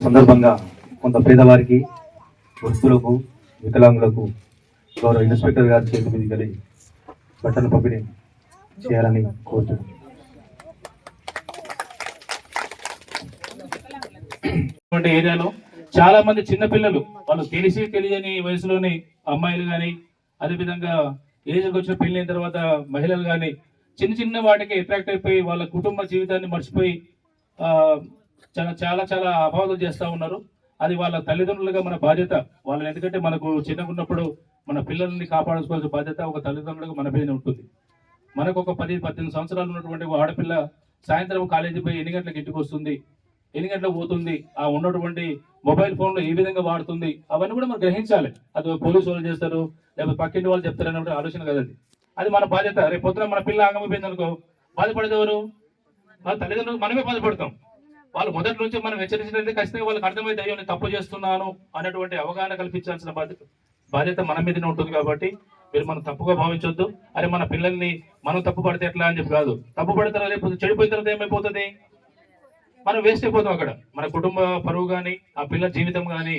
సందర్భంగా కొంత పేదవారికి వృత్తులకు వికలాంగులకు గౌరవ ఇన్స్పెక్టర్ గారి చేతి మీద కలిగి బట్టలు పంపిణీ చేయాలని కోరుతున్నాను ఏరియాలో చాలా మంది చిన్న పిల్లలు వాళ్ళు తెలిసి తెలియని వయసులోని అమ్మాయిలు కానీ అదేవిధంగా ఏజ్కి వచ్చిన పెళ్ళైన తర్వాత మహిళలు కానీ చిన్న చిన్న వాటికి అట్రాక్ట్ అయిపోయి వాళ్ళ కుటుంబ జీవితాన్ని మర్చిపోయి ఆ, చాలా చాలా చాలా అపవాదం చేస్తూ ఉన్నారు. అది వాళ్ళ తల్లిదండ్రులుగా మన బాధ్యత. వాళ్ళని ఎందుకంటే మనకు చిన్నగా ఉన్నప్పుడు మన పిల్లల్ని కాపాడుకోవాల్సిన బాధ్యత ఒక తల్లిదండ్రులుగా మన మీద ఉంటుంది. మనకు ఒక పది పద్దెనిమిది సంవత్సరాలు ఉన్నటువంటి ఆడపిల్ల సాయంత్రం కాలేజీ పోయి ఎన్ని గంటలకు ఇంటికి వస్తుంది? ఎన్ని గంటలకు పోతుంది? ఆ ఉన్నటువంటి మొబైల్ ఫోన్లో ఏ విధంగా వాడుతుంది? అవన్నీ కూడా మనం గ్రహించాలి. అది పోలీసు వాళ్ళు చేస్తారు లేకపోతే పక్కింటి వాళ్ళు చెప్తారు అనే ఆలోచన కదండి అది. మన బాధ్యత. రేపు పొద్దున మన పిల్ల ఆగమైపోయింది అనుకో బాధపడేది ఎవరు? వాళ్ళ తల్లిదండ్రులు మనమే బాధపడతాం. వాళ్ళు మొదటి నుంచి మనం హెచ్చరించినట్లయితే ఖచ్చితంగా వాళ్ళకి అర్థమైతే అయ్యో నేను తప్పు చేస్తున్నాను అనేటువంటి అవగాహన కల్పించాల్సిన బాధ్యత బాధ్యత మన మీదనే ఉంటుంది కాబట్టి మీరు మనం తప్పుగా భావించొద్దు. అరే మన పిల్లల్ని మనం తప్పు పడితే ఎట్లా అని చెప్పి కాదు. తప్పు పడతారా లేకపోతే చెడిపోయిన తర్వాత ఏమైపోతుంది? మనం వేస్ట్ అయిపోతాం అక్కడ. మన కుటుంబ పరువు కానీ ఆ పిల్లల జీవితం కానీ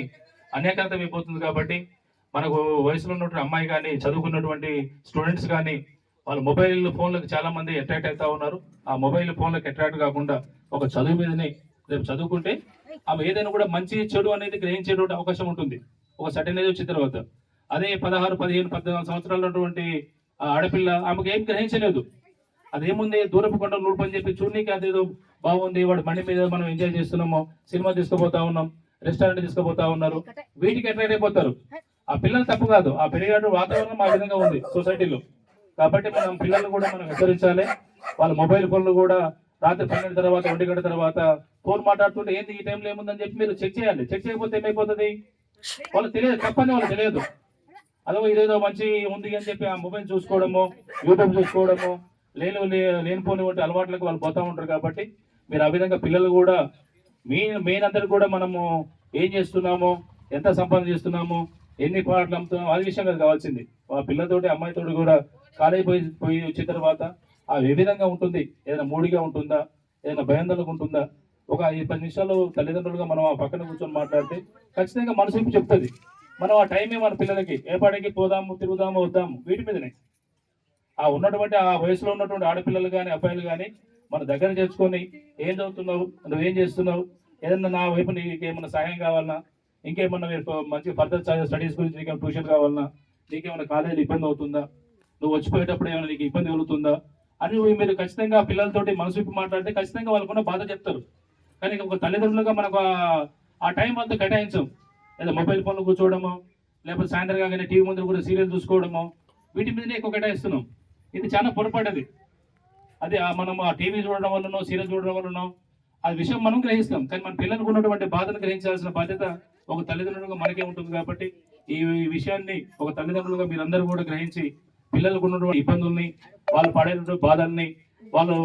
అనేకాంతం అయిపోతుంది కాబట్టి మనకు వయసులో ఉన్నటువంటి అమ్మాయి కానీ చదువుకున్నటువంటి స్టూడెంట్స్ కానీ వాళ్ళు మొబైల్ ఫోన్లకు చాలా మంది అట్రాక్ట్ అవుతా ఉన్నారు. ఆ మొబైల్ ఫోన్లకు అట్రాక్ట్ కాకుండా ఒక చదువు మీదనే రేపు చదువుకుంటే ఆమె ఏదైనా కూడా మంచి చెడు అనేది గ్రహించేటువంటి అవకాశం ఉంటుంది. ఒక సటన్ ఏజ్ వచ్చిన తర్వాత. అదే పదహారు పదిహేను పద్నాలుగు సంవత్సరాలు ఉన్నటువంటి ఆ ఆడపిల్ల ఆమెకు ఏం గ్రహించలేదు. అదేముంది? దూరపు కొండ నూర్పు పని చెప్పి చూడనీకి అదేదో బాగుంది వాడు బండి మీద మనం ఎంజాయ్ చేస్తున్నాము సినిమా తీసుకుపోతా ఉన్నాం రెస్టారెంట్ తీసుకుపోతా ఉన్నారు. వీటికి అట్రాక్ట్ అయిపోతారు? ఆ పిల్లలు తప్పు కాదు. ఆ పెరిగేటువంటి వాతావరణం ఆ విధంగా ఉంది సొసైటీలో. కాబట్టి మనం పిల్లల్ని కూడా మనం హెచ్చరించాలి. వాళ్ళ మొబైల్ ఫోన్లు కూడా రాత్రి పన్నెండు తర్వాత ఒంటి గంట తర్వాత ఫోన్ మాట్లాడుతుంటే ఏంది ఈ టైంలో ఏముందని చెప్పి మీరు చెక్ చేయాలి. చెక్ చేయకపోతే ఏమైపోతుంది? వాళ్ళకి తెలియదు తప్పని వాళ్ళు తెలియదు. అదో ఇదేదో మంచి ఉంది అని చెప్పి ఆ మొబైల్ చూసుకోవడము యూట్యూబ్ చూసుకోవడము లేని లే- వంటి అలవాట్లకు వాళ్ళు పోతా ఉంటారు కాబట్టి మీరు ఆ విధంగా పిల్లలు కూడా మీ మెయిన్ అందరికి కూడా మనము ఏం చేస్తున్నామో ఎంత సంపాదన చేస్తున్నాము ఎన్ని పాటలు అమ్ముతున్నాము అది విషయం కాదు కావాల్సింది. ఆ పిల్లతోటి అమ్మాయితోటి కూడా కాలేజీ పోయి పోయి వచ్చిన తర్వాత ఆ ఏ విధంగా ఉంటుంది? ఏదైనా మూడిగా ఉంటుందా? ఏదైనా భయాందోళనకు ఉంటుందా? ఒక ఐదు పది నిమిషాలు తల్లిదండ్రులుగా మనం ఆ పక్కన కూర్చొని మాట్లాడితే ఖచ్చితంగా మనసు చెప్తుంది. మనం ఆ టైమే మన పిల్లలకి ఏ పాటికి పోదాము తిరుగుదాము వద్దాము వీటి మీదనే. ఆ ఉన్నటువంటి ఆ వయసులో ఉన్నటువంటి ఆడపిల్లలు కానీ అబ్బాయిలు కానీ మన దగ్గర చేర్చుకొని ఏం చదువుతున్నావు? నువ్వేం చేస్తున్నావు? ఏదన్నా నా వైపు నీకు ఏమన్నా సహాయం కావాలన్నా ఇంకేమన్నా మీరు మంచి ఫర్దర్ స్టడీస్ గురించి నీకేమైనా ట్యూషన్ కావాలన్నా నీకేమైనా కాలేజీలో ఇబ్బంది అవుతుందా? నువ్వు వచ్చిపోయేటప్పుడు ఏమైనా నీకు ఇబ్బంది కలుగుతుందా? అని మీరు ఖచ్చితంగా పిల్లలతోటి మనసు మాట్లాడితే ఖచ్చితంగా వాళ్ళకున్న బాధ చెప్తారు. కానీ ఒక తల్లిదండ్రులుగా మనకు ఆ- టైం అంతా కేటాయించం. లేదా మొబైల్ ఫోన్లో కూర్చోవడము లేకపోతే సాయంత్రం కాగానే టీవీ ముందు కూడా సీరియల్ చూసుకోవడము వీటి మీదనే ఎక్కువ కేటాయిస్తున్నాం. ఇది చాలా పొరపాటది. అది మనం ఆ టీవీ చూడడం వల్లనో సీరియల్ చూడడం వల్లనో ఆ విషయం మనం గ్రహిస్తాం. కానీ మన పిల్లలకు ఉన్నటువంటి బాధను గ్రహించాల్సిన బాధ్యత ఒక తల్లిదండ్రులుగా మనకే ఉంటుంది కాబట్టి ఈ ఈ విషయాన్ని ఒక తల్లిదండ్రులుగా మీరందరూ కూడా గ్రహించి పిల్లలకు ఉన్నటువంటి ఇబ్బందుల్ని వాళ్ళు పడేటువంటి బాధల్ని వాళ్ళు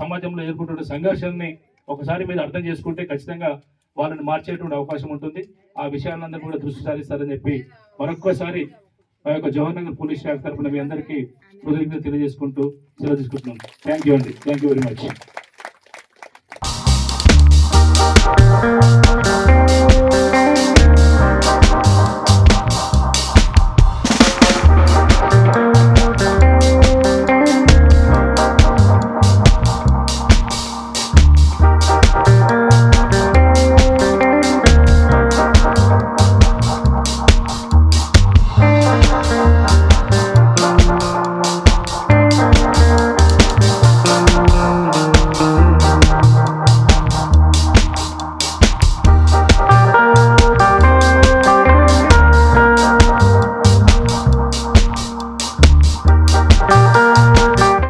సమాజంలో ఎదుర్కొంటున్న సంఘర్షణని ఒకసారి మీరు అర్థం చేసుకుంటే ఖచ్చితంగా వాళ్ళని మార్చేటువంటి అవకాశం ఉంటుంది. ఆ విషయాలందరూ కూడా దృష్టి సారిస్తారని చెప్పి మరొక్కసారి మా యొక్క జవహర్ నగర్ పోలీస్ శాఖ తరఫున మీ అందరికీ కృతజ్ఞతలు తెలియజేసుకుంటూ సెలవు తీసుకుంటున్నాం థ్యాంక్ యూ అండి. Thank you very much